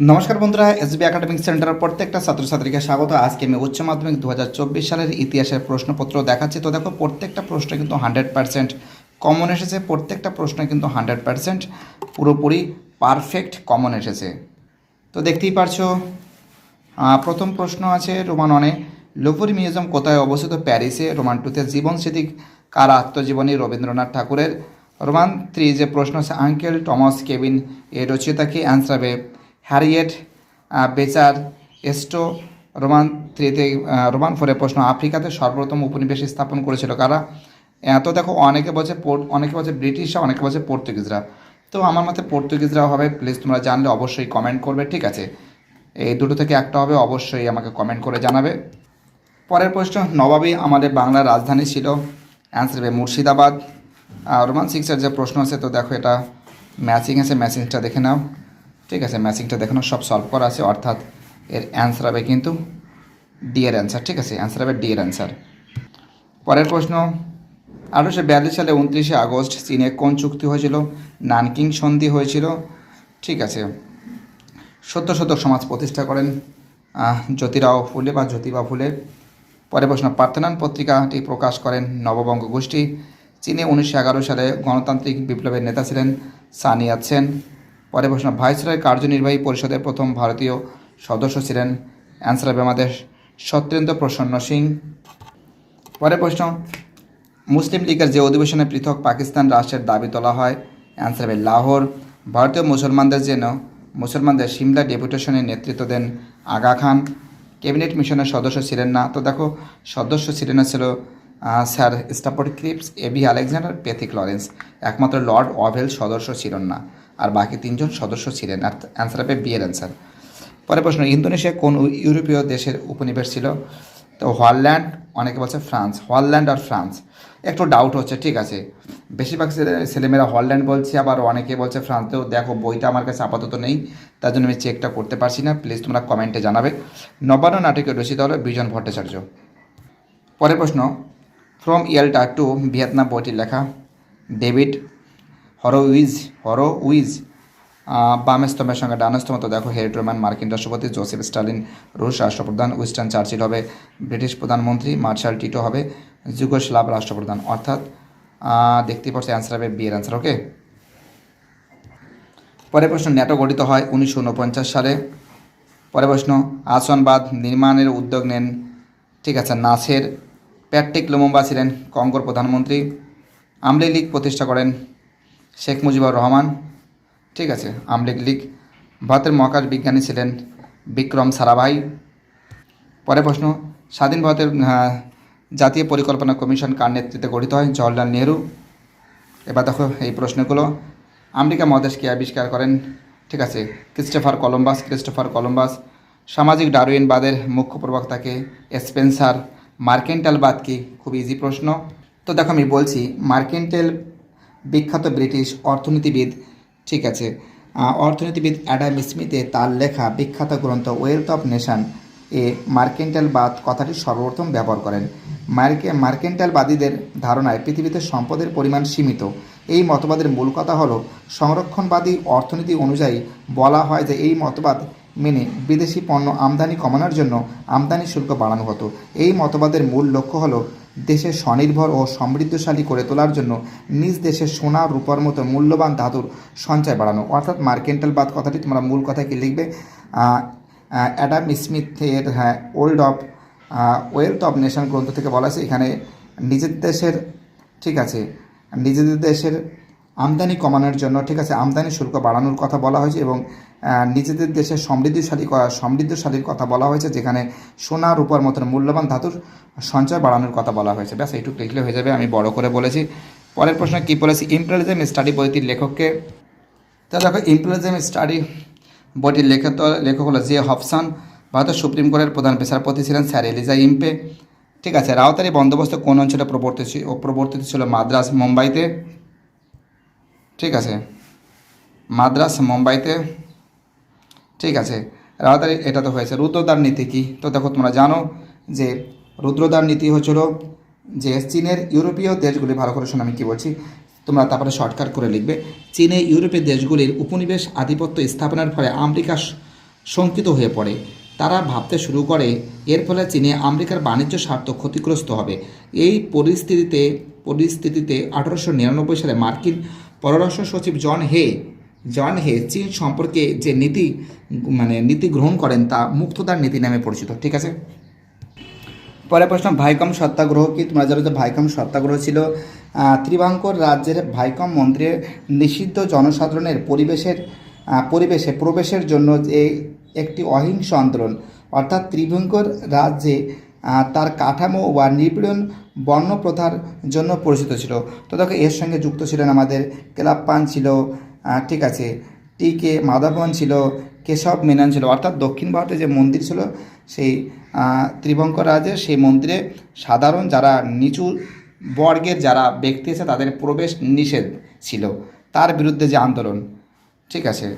নমস্কার বন্ধুরা SB academic সেন্টারের প্রত্যেকটা ছাত্রছাত্রীকে স্বাগত। আজকে আমি উচ্চ মাধ্যমিক দু হাজার চব্বিশ সালের ইতিহাসের প্রশ্নপত্র দেখাচ্ছি। তো দেখো, প্রত্যেকটা প্রশ্ন কিন্তু হান্ড্রেড পার্সেন্ট কমন এসেছে। প্রত্যেকটা প্রশ্ন কিন্তু হান্ড্রেড পার্সেন্ট পুরোপুরি পারফেক্ট কমন এসেছে। তো দেখতেই পারছ প্রথম প্রশ্ন আছে রোমান অনে লোভরি মিউজিয়াম কোথায় অবস্থিত? প্যারিসে। রোমান টুতে জীবন স্মৃতি কার আত্মজীবনী? রবীন্দ্রনাথ ঠাকুরের। রোমান থ্রি যে প্রশ্ন আছে, আঙ্কেল টমাস কেবিন এর রচয়িতা কি? অ্যান্সার হবে হ্যারিয়েট বেচার এস্টো রোমান থ্রিতে রোমান ফোরে প্রশ্ন আফ্রিকাতে সর্বপ্রথম উপনিবেশ স্থাপন করেছিল কারা? আহ, তো দেখো অনেকে বলছে অনেকে বলছে ব্রিটিশরা অনেকে বলছে পর্তুগিজরা। তো আমার মতে পর্তুগিজরা হবে প্লিজ তোমরা জানলে অবশ্যই কমেন্ট করবে ঠিক আছে? এই দুটো থেকে একটা হবে অবশ্যই আমাকে কমেন্ট করে জানাবে। পরের প্রশ্ন নবাবী আমাদের বাংলার রাজধানী ছিল অ্যান্সার হবে মুর্শিদাবাদ। রোমান সিক্সের যে প্রশ্ন আছে তো দেখো এটা ম্যাচিং আছে ম্যাচিংটা দেখে নাও। ঠিক আছে ম্যাচিংটা দেখে নাও সব সলভ করা আছে, অর্থাৎ এর অ্যান্সার হবে কিন্তু ডি এর অ্যান্সার ঠিক আছে অ্যান্সার হবে ডি এর অ্যান্সার পরের প্রশ্ন, আঠারোশো বিয়াল্লিশ সালে উনত্রিশে আগস্ট চীনে কোন চুক্তি হয়েছিল? নানকিং সন্ধি হয়েছিল, ঠিক আছে সত্য শতক সমাজ প্রতিষ্ঠা করেন জ্যোতিরাও ফুলে বা জ্যোতিবা ফুলে। পরে প্রশ্ন, পার্থনান পত্রিকাটি প্রকাশ করেন নববঙ্গ গোষ্ঠী। চীনে উনিশশো এগারো সালে গণতান্ত্রিক বিপ্লবের নেতা ছিলেন সানিয়াত সেন। পরে প্রশ্ন ভাইসরয় কার্যনির্বাহী পরিষদের প্রথম ভারতীয় সদস্য ছিলেন অ্যান্সার হবে আমাদের সত্যেন্দ্র প্রসন্ন সিং। পরে প্রশ্ন, মুসলিম লীগের যে অধিবেশনে পৃথক পাকিস্তান রাষ্ট্রের দাবি তোলা হয়, অ্যান্সার হবে লাহোর। ভারতীয় মুসলমানদের যেন মুসলমানদের সিমলা ডেপুটেশনের নেতৃত্ব দেন আগা খান। ক্যাবিনেট মিশনের সদস্য ছিলেন না। তো দেখো, সদস্য ছিলেন না ছিল sir Stafford Cripps A V Alexander Pethick Lawrence. একমাত্র লর্ড অভেল সদস্য ছিলেন না। আর বাকি তিনজন সদস্য ছিলেন। আর অ্যান্সার হবে বি এর অ্যান্সার পরের প্রশ্ন, ইন্দোনেশিয়া কোন ইউরোপীয় দেশের উপনিবেশ ছিল? তো হল্যান্ড, অনেকে বলছে ফ্রান্স। হল্যান্ড আর ফ্রান্স। একটু ডাউট হচ্ছে, ঠিক আছে। বেশিরভাগ ছেলে- ছেলেমেয়েরা হল্যান্ড বলছে, আবার অনেকে বলছে ফ্রান্স তো দেখো, বইটা আমার কাছে আপাতত নেই, তার জন্য আমি চেকটা করতে পারছি না। প্লিজ তোমরা কমেন্টে জানাবে। নবান্ন নাটকে রচিত হলো বিজন ভট্টাচার্য। পরের প্রশ্ন ফ্রম ইয়েলটা টু ভিয়েতনাম বইটির লেখা ডেভিড হরোউইজ হরোউইজ আহ, বাম স্তম্ভের সঙ্গে ডান স্তম্ভ তো দেখো হেরিট রোমান মার্কিন রাষ্ট্রপতি জোসেফ স্টালিন রুশ রাষ্ট্রপ্রধান উইস্টার্ন চার্চিল হবে ব্রিটিশ প্রধানমন্ত্রী মার্শাল টিটো হবে যুগোস্লাভ রাষ্ট্রপ্রধান। অর্থাৎ আহ, দেখতেই পাচ্ছি অ্যান্সার হবে বিয়ের অ্যান্সার ওকে পরের প্রশ্ন ন্যাটো গঠিত হয় উনিশশো উনপঞ্চাশ সালে। পরের প্রশ্ন আসনবাদ নির্মাণের উদ্যোগ নেন ঠিক আছে নাসের। প্যাট্রিক লুমুম্বা ছিলেন কঙ্গোর প্রধানমন্ত্রী। আমলি লীগ প্রতিষ্ঠা করেন শেখ মুজিবুর রহমান, ঠিক আছে আমলিগ লীগ, ভারতের মহাকাশ বিজ্ঞানী ছিলেন বিক্রম সারাভাই। পরের প্রশ্ন, স্বাধীন ভারতের জাতীয় পরিকল্পনা কমিশন কার নেতৃত্বে গঠিত হয়? জওয়াহরলাল নেহরু। এবার দেখো এই প্রশ্নগুলো। আমেরিকা মহাদেশকে আবিষ্কার করেন? ঠিক আছে, ক্রিস্টোফার কলম্বাস ক্রিস্টোফার কলম্বাস। সামাজিক ডারুইনবাদের মুখ্য প্রবক্তাকে স্পেন্সার। মার্কেন্টালবাদ কি? খুব ইজি প্রশ্ন। তো দেখো আমি বলছি, মার্কেন্টেল বিখ্যাত ব্রিটিশ অর্থনীতিবিদ, ঠিক আছে অর্থনীতিবিদ অ্যাডাম স্মিথে তার লেখা বিখ্যাত গ্রন্থ ওয়েলথ অফ নেশান এ মার্কেন্টালবাদ কথাটি সর্বপ্রথম ব্যবহার করেন। মার্কে, মার্কেন্টালবাদীদের ধারণায় পৃথিবীতে সম্পদের পরিমাণ সীমিত। এই মতবাদের মূল কথা হল, সংরক্ষণবাদী অর্থনীতি অনুযায়ী বলা হয় যে এই মতবাদ মেনে বিদেশি পণ্য আমদানি কমানোর জন্য আমদানি শুল্ক বাড়ানো হতো। এই মতবাদের মূল লক্ষ্য হল দেশে স্বনির্ভর ও সমৃদ্ধশালী করে তোলার জন্য নিজ দেশে সোনা, রূপার মতো মূল্যবান ধাতুর সঞ্চয় বাড়ানো। অর্থাৎ মার্কেন্টালবাদ কথাটি তোমরা মূল কথা কি লিখবে? অ্যাডাম স্মিথের হ্যাঁ old of wealth of nation গ্রন্থ থেকে বলা আছে। এখানে নিজের দেশের, ঠিক আছে, নিজেদের দেশের আমদানি কমানোর জন্য, ঠিক আছে, আমদানি শুল্ক বাড়ানোর কথা বলা হয়েছে এবং নিজেদের দেশের সমৃদ্ধিশালী করা সমৃদ্ধশালীর কথা বলা হয়েছে, যেখানে সোনা, রূপার মতন মূল্যবান ধাতুর সঞ্চয় বাড়ানোর কথা বলা হয়েছে। ব্যাস, এইটুকু লিখলে হয়ে যাবে, আমি বড় করে বলেছি। পরের প্রশ্ন, কী বলেছি ইম্পেরিয়ালিজম স্টাডি বইটির লেখককে। তা দেখো ইম্পেরিয়ালিজম স্টাডি বইটির লেখক লেখক হলো জে হবসন ভারতের সুপ্রিম কোর্টের প্রধান বিচারপতি ছিলেন স্যার এলিজা ইম্পে। ঠিক আছে রাওতারি বন্দোবস্ত কোন অঞ্চলে প্রবর্তিত প্রবর্তিত ছিল? মাদ্রাস, মুম্বাইতে। ঠিক আছে, মাদ্রাস, মুম্বাইতে। ঠিক আছে রাওতারি এটা তো হয়েছে। রুদ্রদ্বার নীতি কী? তো দেখো, তোমরা জানো যে রুদ্রদ্বার নীতি হচ্ছিল যে চীনের ইউরোপীয় দেশগুলি, ভালো করে শোনো আমি কী বলছি, তোমরা তারপরে শর্টকাট করে লিখবে, চীনে ইউরোপীয় দেশগুলির উপনিবেশ আধিপত্য স্থাপনের ফলে আমেরিকা শঙ্কিত হয়ে পড়ে। তারা ভাবতে শুরু করে, এর ফলে চীনে আমেরিকার বাণিজ্য স্বার্থ ক্ষতিগ্রস্ত হবে। এই পরিস্থিতিতে পরিস্থিতিতে আঠারোশো নিরানব্বই সালে মার্কিন পররাষ্ট্র সচিব জন হে জন হে চীন সম্পর্কে যে নীতি মানে নীতি গ্রহণ করেন তা মুক্তদার নীতি নামে পরিচিত ঠিক আছে? পরে প্রশ্ন ভাইকম সত্যাগ্রহ কি? তোমরা জানো যে ভাইকম সত্যাগ্রহ ছিল ত্রিবাঙ্কর রাজ্যের ভাইকম মন্দিরে নিষিদ্ধ জনসাধারণের পরিবেশের পরিবেশে প্রবেশের জন্য যে একটি অহিংস আন্দোলন। অর্থাৎ ত্রিভঙ্কর রাজ্যে তার কাঠামো বা নিপীড়ন বর্ণপ্রথার জন্য পরিচিত ছিল। তো দেখো এর সঙ্গে যুক্ত ছিলেন আমাদের কেলাপ্পান ছিল আহ, ঠিক আছে। টি কে মাধবন ছিল, কেশব মেনন ছিল। অর্থাৎ দক্ষিণ ভারতে যে মন্দির ছিল, সেই ত্রিভঙ্কর রাজের সেই মন্দিরে সাধারণ যারা নিচু বর্গের যারা ব্যক্তি আছে, তাদের প্রবেশ নিষেধ ছিল। তার বিরুদ্ধে যে আন্দোলন, ঠিক আছে।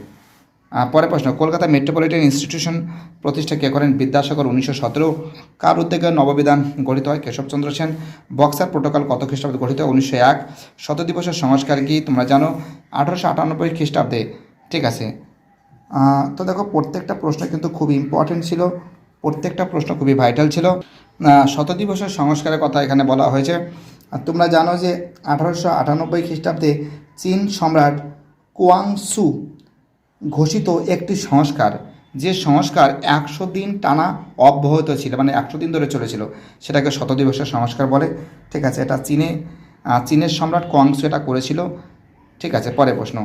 পরের প্রশ্ন, কলকাতা মেট্রোপলিটন ইনস্টিটিউশন প্রতিষ্ঠা কে করেন? বিদ্যাসাগর উনিশশো সতেরো। কার উদ্যোগে নববিধান গঠিত হয়? কেশবচন্দ্র সেন। বক্সার প্রোটোকল কত খ্রিস্টাব্দে গঠিত হয়? উনিশশো এক। শত দিবসের সংস্কার কি তোমরা জানো? আঠারোশো আটানব্বই খ্রিস্টাব্দে। ঠিক আছে। তো দেখো, প্রত্যেকটা প্রশ্ন কিন্তু খুব ইম্পর্টেন্ট ছিল। প্রত্যেকটা প্রশ্ন খুবই ভাইটাল ছিল। শত দিবসের সংস্কারের কথা এখানে বলা হয়েছে। আর তোমরা জানো যে আঠারোশো আটানব্বই খ্রিস্টাব্দে চীন সম্রাট কোয়াংসু ঘোষিত একটি সংস্কার, যে সংস্কার একশো দিন টানা অব্যাহত ছিল মানে একশো দিন ধরে চলেছিল, সেটাকে শত দিবসের সংস্কার বলে, ঠিক আছে? এটা চীনে চীনের সম্রাট কোয়াংসু এটা করেছিল, ঠিক আছে? পরে প্রশ্ন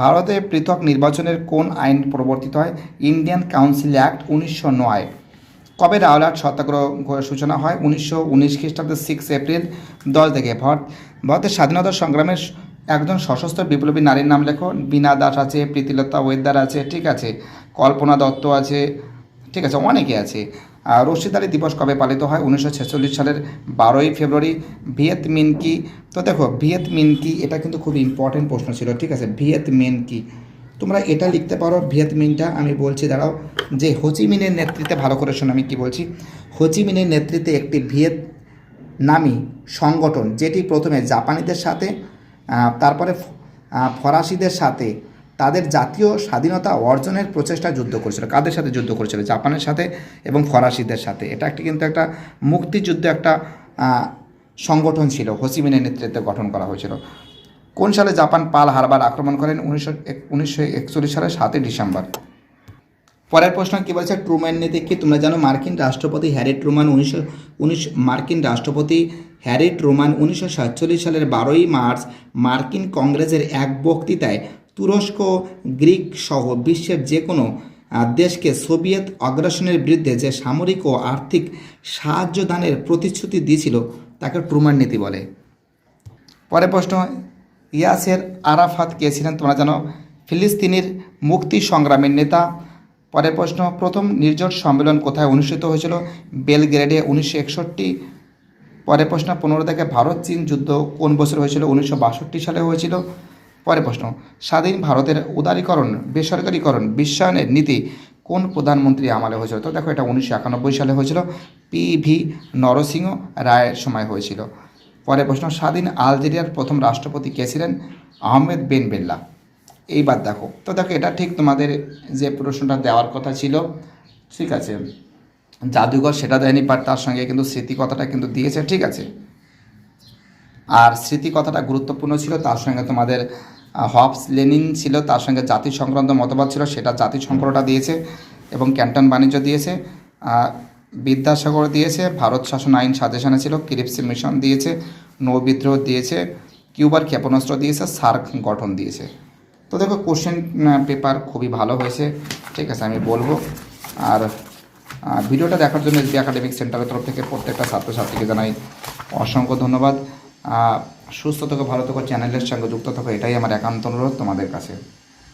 ভারতে পৃথক নির্বাচনের কোন আইন প্রবর্তিত হয়? ইন্ডিয়ান কাউন্সিল অ্যাক্ট উনিশশো নয়। কবে রাওলাট সত্যাগ্রহ সূচনা হয়? উনিশশো উনিশ খ্রিস্টাব্দের সিক্স এপ্রিল, দশ থেকে। ভারত, ভারতের স্বাধীনতা সংগ্রামের একজন সশস্ত্র বিপ্লবী নারীর নাম লেখো। বিনা দাস আছে, প্রীতিলতা ওয়েদার আছে, ঠিক আছে। কল্পনা দত্ত আছে, ঠিক আছে, অনেকে আছে। আর রশিদ আলী দিবস কবে পালিত হয়? উনিশশো ছেচল্লিশ সালের বারোই ফেব্রুয়ারি। ভিয়েত মিন কি? তো দেখো, ভিয়েত মিন কি? এটা কিন্তু খুব ইম্পর্টেন্ট প্রশ্ন ছিল, ঠিক আছে? ভিয়েত মিন কি? তোমরা এটা লিখতে পারো, ভিয়েত মিনটা। আমি বলছি, দাঁড়াও, যে হোচিমিনের নেতৃত্বে, ভালো করে শোনো আমি কি বলছি। হোচিমিনের নেতৃত্বে একটি ভিয়েত নামী সংগঠন, যেটি প্রথমে জাপানিদের সাথে তারপরে ফরাসিদের সাথে তাদের জাতীয় স্বাধীনতা অর্জনের প্রচেষ্টা যুদ্ধ করেছিল। কাদের সাথে যুদ্ধ করেছিল? জাপানের সাথে এবং ফরাসিদের সাথে। এটা একটি কিন্তু একটা মুক্তিযুদ্ধ একটা সংগঠন ছিল। হোসিমিনের নেতৃত্বে গঠন করা হয়েছিল। কোন সালে জাপান পাল হারবার আক্রমণ করেন? উনিশশো উনিশশো সালের সাতই ডিসেম্বর। পরের প্রশ্ন কি বলছে? ট্রুম্যান নীতি কি? তোমরা জানো মার্কিন রাষ্ট্রপতি হ্যারি ট্রুমান উনিশশো উনিশ মার্কিন রাষ্ট্রপতি হ্যারি ট্রুমান উনিশশো সাতচল্লিশ সালের বারোই মার্চ মার্কিন কংগ্রেসের এক বক্তৃতায় তুরস্ক, গ্রিক সহ বিশ্বের যে কোনো দেশকে সোভিয়েত অগ্রাসনের বিরুদ্ধে যে সামরিক ও আর্থিক সাহায্য দানের প্রতিশ্রুতি দিয়েছিল, তাকে ট্রুমান নীতি বলে। পরের প্রশ্ন, ইয়াসের আরাফাত কে ছিলেন? তোমরা জানো, ফিলিস্তিনির মুক্তি সংগ্রামের নেতা পরের প্রশ্ন, প্রথম নির্জট সম্মেলন কোথায় অনুষ্ঠিত হয়েছিল? বেলগ্রেডে উনিশশো একষট্টি। পরের প্রশ্ন, পনেরো থেকে ভারত চীন যুদ্ধ কোন বছর হয়েছিল? উনিশশো বাষট্টি সালে হয়েছিল। পরের প্রশ্ন, স্বাধীন ভারতের উদারীকরণ, বেসরকারীকরণ, বিশ্বায়নের নীতি কোন প্রধানমন্ত্রী আমলে হয়েছিল? তো দেখো এটা উনিশশো একানব্বই সালে হয়েছিল। পি ভি নরসিংহ রায়ের সময় হয়েছিল। পরের প্রশ্ন, স্বাধীন আলজেরিয়ার প্রথম রাষ্ট্রপতি কে ছিলেন? Ahmed Ben Bella. এইবার দেখো। তো দেখো, এটা ঠিক তোমাদের যে প্রশ্নটা দেওয়ার কথা ছিল, ঠিক আছে। জাদুঘর সেটা দেয়নি বাট তার সঙ্গে কিন্তু স্মৃতি কথাটা কিন্তু দিয়েছে, ঠিক আছে। আর স্মৃতি কথাটা গুরুত্বপূর্ণ ছিল, তার সঙ্গে তোমাদের হবস লেনিন ছিল, তার সঙ্গে জাতি সংক্রান্ত মতবাদ ছিল, সেটা জাতি সংকরটা দিয়েছে এবং ক্যান্টন বাণিজ্য দিয়েছে বিদ্যাসাগর দিয়েছে, ভারত শাসন আইন সাজেশনে ছিল, ক্রিপসি মিশন দিয়েছে, নৌ বিদ্রোহ দিয়েছে, কিউবার ক্ষেপণাস্ত্র দিয়েছে, সার্ক গঠন দিয়েছে। তো দেখো কোশ্চেন পেপার খুবই ভালো হয়েছে। ঠিক আছে, আমি বলব। আর ভিডিওটা দেখার জন্য এসবি একাডেমিক সেন্টারের তরফ থেকে প্রত্যেকটা ছাত্রছাত্রীকে জানাই অসংখ্য ধন্যবাদ। সুস্থ থেকে, ভালো থেকো চ্যানেলের সঙ্গে যুক্ত থাকো, এটাই আমার একান্ত অনুরোধ তোমাদের কাছে।